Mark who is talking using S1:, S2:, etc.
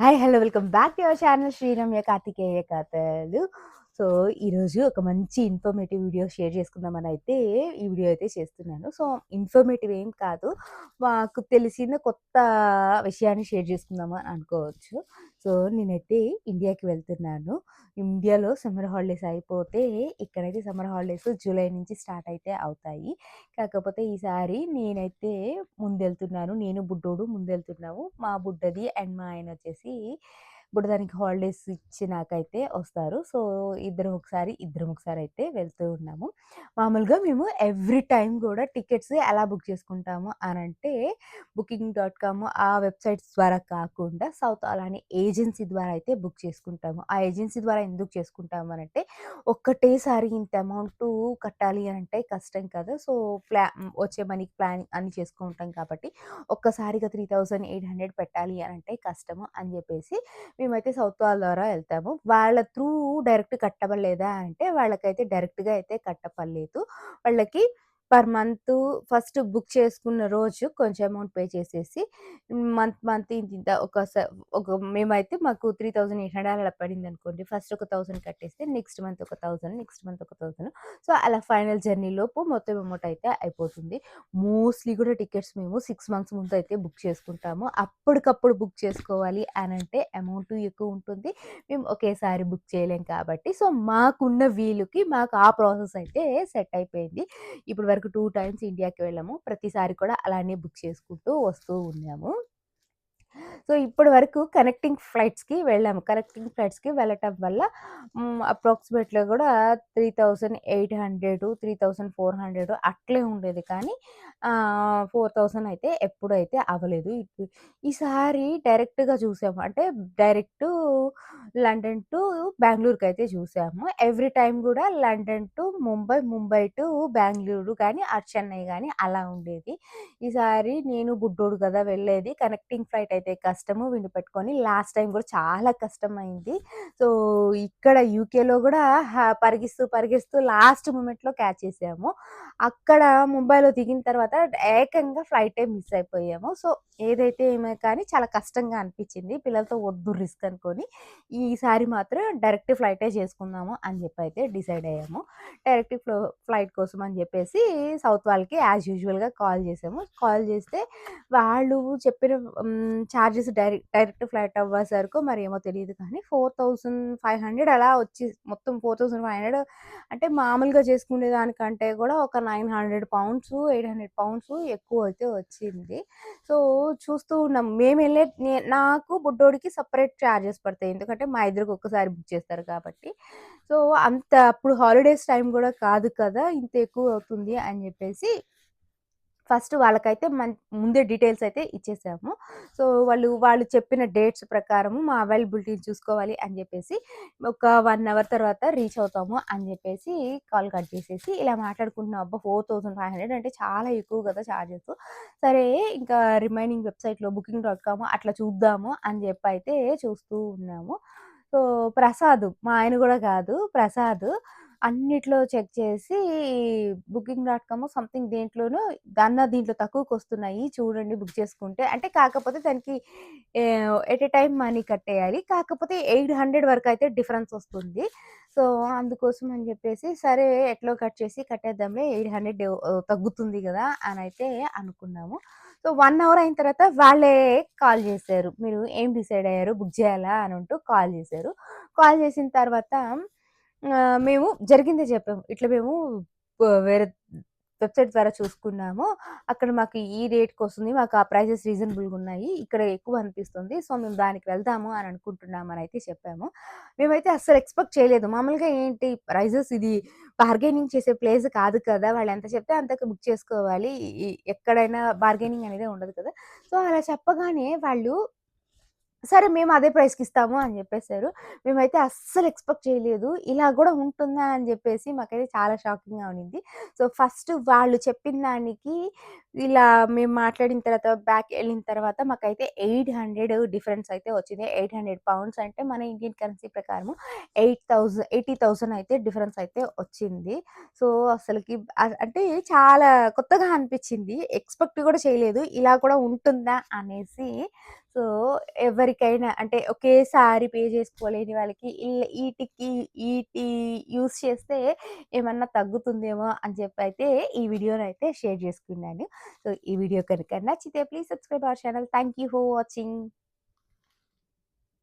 S1: Hi hello welcome back to our channel Sriramya Karthikeya కథలు so ఈరోజు ఒక మంచి ఇన్ఫర్మేటివ్ వీడియో షేర్ చేసుకుందామని అయితే ఈ వీడియో అయితే చేస్తున్నాను. సో ఇన్ఫర్మేటివ్ ఏం కాదు. మాకు తెలిసిన కొత్త విషయాన్ని షేర్ చేసుకుందామని అనుకోవచ్చు. సో నేనైతే ఇండియాకి వెళ్తున్నాను. ఇండియాలో సమ్మర్ హాలిడేస్ అయిపోతే ఇక్కడైతే సమ్మర్ హాలిడేస్ జూలై నుంచి స్టార్ట్ అయితే అవుతాయి. కాకపోతే ఈసారి నేనైతే ముందెళ్తున్నాను. నేను బుడ్డోడు ముందెళ్తున్నాము. మా బుడ్డది అండ్ మా ఆయన వచ్చేసి బుడ్డదానికి హాలిడేస్ ఇచ్చినాకైతే వస్తారు. సో ఇద్దరం ఒకసారి ఇద్దరం ఒకసారి అయితే వెళ్తూ ఉన్నాము. మామూలుగా మేము ఎవ్రీ టైం కూడా టికెట్స్ ఎలా బుక్ చేసుకుంటాము అని అంటే బుకింగ్ డాట్ కామ్ ఆ వెబ్సైట్స్ ద్వారా కాకుండా సౌత్ అలానే ఏజెన్సీ ద్వారా అయితే బుక్ చేసుకుంటాము. ఆ ఏజెన్సీ ద్వారా ఎందుకు చేసుకుంటాము అని అంటే ఒక్కటేసారి ఇంత అమౌంట్ కట్టాలి అని అంటే కష్టం కదా. సో ప్లా వచ్చే మనీకి ప్లానింగ్ అన్ని చేసుకుంటాం కాబట్టి ఒక్కసారిగా త్రీ థౌజండ్ ఎయిట్ హండ్రెడ్ పెట్టాలి అని అంటే కష్టము అని చెప్పేసి మేమైతే సౌత్ వాళ్ళ ద్వారా వెళ్తాము. వాళ్ళ త్రూ డైరెక్ట్ కట్టబడలేదా అంటే వాళ్ళకైతే డైరెక్ట్గా అయితే కట్టపడలేదు వాళ్ళకి పర్ మంత్ ఫస్ట్ బుక్ చేసుకున్న రోజు కొంచెం అమౌంట్ పే చేసేసి మంత్ మంత్ ఇంత ఒక స- ఒక మేమైతే మాకు త్రీ థౌజండ్ ఎయిట్ హండ్రెడ్ అలా పడింది అనుకోండి. ఫస్ట్ ఒక థౌసండ్ కట్టేస్తే నెక్స్ట్ మంత్ ఒక థౌసండ్ నెక్స్ట్ మంత్ ఒక థౌసండ్. సో అలా ఫైనల్ జర్నీ లోపు మొత్తం అమౌంట్ అయితే అయిపోతుంది. మోస్ట్లీ కూడా టికెట్స్ మేము సిక్స్ మంత్స్ ముందు అయితే బుక్ చేసుకుంటాము. అప్పటికప్పుడు బుక్ చేసుకోవాలి అని అంటే అమౌంట్ ఎక్కువ ఉంటుంది. మేము ఒకేసారి బుక్ చేయలేం కాబట్టి. సో మాకున్న వీలుకి మాకు ఆ ప్రాసెస్ అయితే సెట్ అయిపోయింది. ఇప్పుడు వరకు టూ టైమ్స్ ఇండియాకి వెళ్ళాము. ప్రతిసారి కూడా అలానే బుక్ చేసుకుంటూ వస్తూ ఉన్నాము. సో ఇప్పటి వరకు కనెక్టింగ్ ఫ్లైట్స్కి వెళ్ళాము. కనెక్టింగ్ ఫ్లైట్స్కి వెళ్ళటం వల్ల అప్రాక్సిమేట్గా కూడా three thousand eight hundred three thousand four hundred అట్లే ఉండేది. కానీ ఫోర్ థౌజండ్ అయితే ఎప్పుడైతే అవ్వలేదు. ఈసారి డైరెక్ట్గా చూసాము. అంటే డైరెక్ట్ లండన్ టు బెంగళూరుకి అయితే చూసాము. ఎవ్రీ టైం కూడా London to Mumbai Mumbai to Bengaluru కానీ ఆ చెన్నై కానీ అలా ఉండేది. ఈసారి నేను బుడ్డోడు కదా వెళ్ళేది. కనెక్టింగ్ ఫ్లైట్ అయితే కష్టము వీడిని పెట్టుకొని లాస్ట్ టైం కూడా చాలా కష్టమైంది. సో ఇక్కడ యూకేలో కూడా పరిగిస్తూ పరిగిస్తూ లాస్ట్ మూమెంట్లో క్యాచ్ చేసాము. అక్కడ ముంబైలో దిగిన తర్వాత ఏకంగా ఫ్లైటే మిస్ అయిపోయాము. సో ఏదైతే ఏమో కానీ చాలా కష్టంగా అనిపించింది. పిల్లలతో వద్దు రిస్క్ అనుకొని ఈసారి మాత్రం డైరెక్ట్ ఫ్లైటే చేసుకుందాము అని చెప్పి అయితే డిసైడ్ అయ్యాము. డైరెక్ట్ ఫ్లో ఫ్లైట్ కోసం అని చెప్పేసి సౌత్ వాళ్ళకి యాజ్ యూజువల్గా కాల్ చేసాము. కాల్ చేస్తే వాళ్ళు చెప్పిన ఛార్జెస్ డైరెక్ట్ డైరెక్ట్ ఫ్లైట్ అవ్వేసరికి మరి ఏమో తెలియదు కానీ ఫోర్ థౌజండ్ ఫైవ్ హండ్రెడ్ అలా వచ్చి మొత్తం ఫోర్ థౌజండ్ ఫైవ్ హండ్రెడ్ అంటే మామూలుగా చేసుకునే దానికంటే కూడా ఒక nine hundred pounds eight hundred pounds ఎక్కువ అయితే వచ్చింది. సో చూస్తూ ఉన్నాం. మేము వెళ్ళే నాకు బుడ్డోడికి సపరేట్ ఛార్జెస్ పడతాయి. ఎందుకంటే మా ఇద్దరికి ఒక్కసారి బుక్ చేస్తారు కాబట్టి. సో అంత అప్పుడు హాలిడేస్ టైం కూడా కాదు కదా ఇంత ఎక్కువ అవుతుంది అని చెప్పేసి ఫస్ట్ వాళ్ళకైతే మన్ ముందే డీటెయిల్స్ అయితే ఇచ్చేసాము. సో వాళ్ళు వాళ్ళు చెప్పిన డేట్స్ ప్రకారము మా అవైలబిలిటీ చూసుకోవాలి అని చెప్పేసి ఒక వన్ అవర్ తర్వాత రీచ్ అవుతాము అని చెప్పేసి కాల్ కట్ చేసేసి ఇలా మాట్లాడుకుంటున్నాం. అబ్బా ఫోర్ థౌసండ్ ఫైవ్ హండ్రెడ్ అంటే చాలా ఎక్కువ కదా ఛార్జెస్ సరే ఇంకా రిమైనింగ్ వెబ్సైట్లో బుకింగ్ డాట్ కామ్ అట్లా చూద్దాము అని చెప్పి అయితే చూస్తూ ఉన్నాము. సో ప్రసాద్ మా ఆయన కూడా కాదు ప్రసాద్ అన్నిట్లో చెక్ చేసి బుకింగ్ డాట్ కామ్ సంథింగ్ దేంట్లోనూ అన్న దీంట్లో తక్కువకి వస్తున్నాయి చూడండి బుక్ చేసుకుంటే. అంటే కాకపోతే దానికి ఎట్ ఎ టైం మనీ కట్టేయాలి. కాకపోతే ఎయిట్ హండ్రెడ్ వరకు అయితే డిఫరెన్స్ వస్తుంది. సో అందుకోసం అని చెప్పేసి సరే ఎట్లో కట్ చేసి కట్టేద్దాంలే ఎయిట్ హండ్రెడ్ తగ్గుతుంది కదా అని అయితే అనుకున్నాము. సో వన్ అవర్ అయిన తర్వాత వాళ్ళే కాల్ చేశారు. మీరు ఏం డిసైడ్ అయ్యారు? బుక్ చేయాలా అని అంటూ కాల్ చేశారు. కాల్ చేసిన తర్వాత మేము జరిగిందే చెప్పాము. ఇట్లా మేము వేరే వెబ్సైట్ ద్వారా చూసుకున్నాము. అక్కడ మాకు ఈ రేట్కి వస్తుంది మాకు ఆ ప్రైజెస్ రీజనబుల్గా ఉన్నాయి ఇక్కడ ఎక్కువ అనిపిస్తుంది సో మేము దానికి వెళ్దాము అని అనుకుంటున్నాము అని అయితే చెప్పాము. మేమైతే అస్సలు ఎక్స్పెక్ట్ చేయలేదు. మామూలుగా ఏంటి ప్రైజెస్ ఇది బార్గెనింగ్ చేసే ప్లేస్ కాదు కదా వాళ్ళు ఎంత చెప్తే అంతకు బుక్ చేసుకోవాలి. ఎక్కడైనా బార్గెనింగ్ అనేది ఉండదు కదా. సో అలా చెప్పగానే వాళ్ళు సరే మేము అదే ప్రైస్కి ఇస్తాము అని చెప్పేశారు మేమైతే అస్సలు ఎక్స్పెక్ట్ చేయలేదు. ఇలా కూడా ఉంటుందా అని చెప్పేసి మాకైతే చాలా షాకింగ్గా ఉన్నింది. సో ఫస్ట్ వాళ్ళు చెప్పిన దానికి ఇలా మేము మాట్లాడిన తర్వాత బ్యాక్ వెళ్ళిన తర్వాత మాకైతే ఎయిట్ హండ్రెడ్ డిఫరెన్స్ అయితే వచ్చింది. ఎయిట్ హండ్రెడ్ పౌండ్స్ అంటే మన ఇండియన్ కరెన్సీ ప్రకారం ఎయిట్ థౌజండ్ ఎయిటీ థౌజండ్ అయితే డిఫరెన్స్ అయితే వచ్చింది. సో అసలుకి అంటే చాలా కొత్తగా అనిపించింది. ఎక్స్పెక్ట్ కూడా చేయలేదు. ఇలా కూడా ఉంటుందా అనేసి సో, ఎవరికైనా అంటే ఒకేసారి పే చేసుకోలేని వాళ్ళకి ఇల్ ఈటికి ఈటి యూస్ చేస్తే ఏమన్నా తగ్గుతుందేమో అని చెప్పి అయితే ఈ వీడియోని అయితే షేర్ చేసుకున్నాను. సో, ఈ వీడియో కనుక నచ్చితే please subscribe our channel. Thank you for watching.